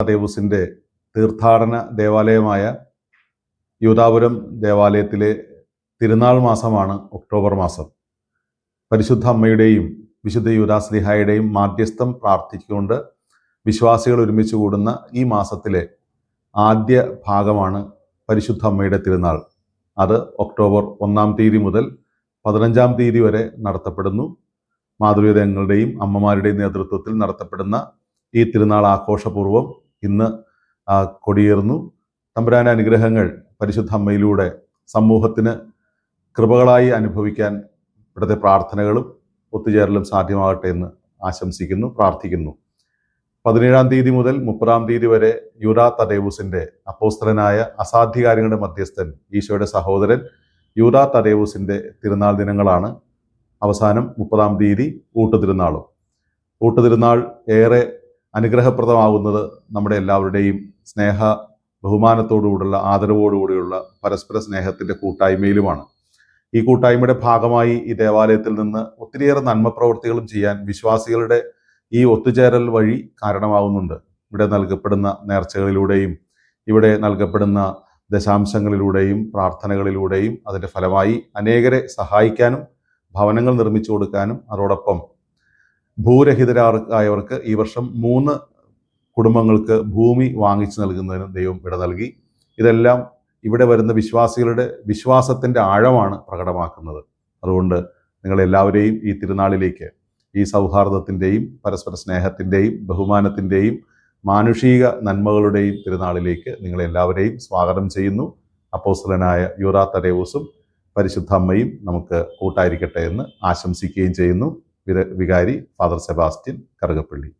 ദേവസിന്റെ തീർത്ഥാടന ദേവാലയമായ യൂതാപുരം ദേവാലയത്തിലെ തിരുനാൾ മാസമാണ് ഒക്ടോബർ മാസം. പരിശുദ്ധ അമ്മയുടെയും വിശുദ്ധ യൂതാസ്ലിഹായുടെയും മാധ്യസ്ഥം പ്രാർത്ഥിച്ചുകൊണ്ട് വിശ്വാസികൾ ഒരുമിച്ച് കൂടുന്ന ഈ മാസത്തിലെ ആദ്യ ഭാഗമാണ് പരിശുദ്ധ അമ്മയുടെ തിരുനാൾ. അത് ഒക്ടോബർ ഒന്നാം തീയതി മുതൽ പതിനഞ്ചാം തീയതി വരെ നടത്തപ്പെടുന്നു. മാതൃവേദങ്ങളുടെയും അമ്മമാരുടെയും നേതൃത്വത്തിൽ നടത്തപ്പെടുന്ന ഈ തിരുനാൾ ആഘോഷപൂർവം ഇന്ന് കൊടിയേറുന്നു. തമ്പുരാൻ അനുഗ്രഹങ്ങൾ പരിശുദ്ധ അമ്മയിലൂടെ സമൂഹത്തിന് കൃപകളായി അനുഭവിക്കാൻ ഇവിടുത്തെ പ്രാർത്ഥനകളും ഒത്തുചേരലും സാധ്യമാകട്ടെ എന്ന് ആശംസിക്കുന്നു പ്രാർത്ഥിക്കുന്നു. പതിനേഴാം തീയതി മുതൽ മുപ്പതാം തീയതി വരെ യൂറാ തടേവൂസിന്റെ അപ്പോസ്തലനായ അസാധ്യകാര്യങ്ങളുടെ മധ്യസ്ഥൻ ഈശോയുടെ സഹോദരൻ യൂറാ തടേവൂസിന്റെ തിരുനാൾ ദിനങ്ങളാണ്. അവസാനം മുപ്പതാം തീയതി ഊട്ടുതിരുനാളും ഊട്ടുതിരുനാൾ ഏറെ അനുഗ്രഹപ്രദമാകുന്നത് നമ്മുടെ എല്ലാവരുടെയും സ്നേഹ ബഹുമാനത്തോടുകൂടിയുള്ള ആദരവോടുകൂടിയുള്ള പരസ്പര സ്നേഹത്തിന്റെ കൂട്ടായ്മയിലുമാണ്. ഈ കൂട്ടായ്മയുടെ ഭാഗമായി ഈ ദേവാലയത്തിൽ നിന്ന് ഒത്തിരിയേറെ നന്മ പ്രവർത്തികളും ചെയ്യാൻ വിശ്വാസികളുടെ ഈ ഒത്തുചേരൽ വഴി കാരണമാകുന്നുണ്ട്. ഇവിടെ നൽകപ്പെടുന്ന നേർച്ചകളിലൂടെയും ഇവിടെ നൽകപ്പെടുന്ന ദശാംശങ്ങളിലൂടെയും പ്രാർത്ഥനകളിലൂടെയും അതിന്റെ ഫലമായി അനേകരെ സഹായിക്കാനും ഭവനങ്ങൾ നിർമ്മിച്ചു കൊടുക്കാനും അതോടൊപ്പം ഭൂരഹിതരായവർക്ക് ഈ വർഷം മൂന്ന് കുടുംബങ്ങൾക്ക് ഭൂമി വാങ്ങിച്ചു നൽകുന്നതിന് ദൈവം ഇട നൽകി. ഇതെല്ലാം ഇവിടെ വരുന്ന വിശ്വാസികളുടെ വിശ്വാസത്തിന്റെ ആഴമാണ് പ്രകടമാക്കുന്നത്. അതുകൊണ്ട് നിങ്ങളെല്ലാവരെയും ഈ തിരുനാളിലേക്ക് ഈ സൗഹാർദ്ദത്തിന്റെയും പരസ്പര സ്നേഹത്തിന്റെയും ബഹുമാനത്തിന്റെയും മാനുഷിക നന്മകളുടെയും തിരുനാളിലേക്ക് നിങ്ങളെല്ലാവരെയും സ്വാഗതം ചെയ്യുന്നു. അപ്പോസ്തലനായ യൂറാ തരേവൂസും പരിശുദ്ധ അമ്മയും നമുക്ക് കൂട്ടായിരിക്കട്ടെ എന്ന് ആശംസിക്കുകയും ചെയ്യുന്നു. വികാരി ഫാദർ സെബാസ്റ്റ്യൻ കറുകപ്പള്ളി.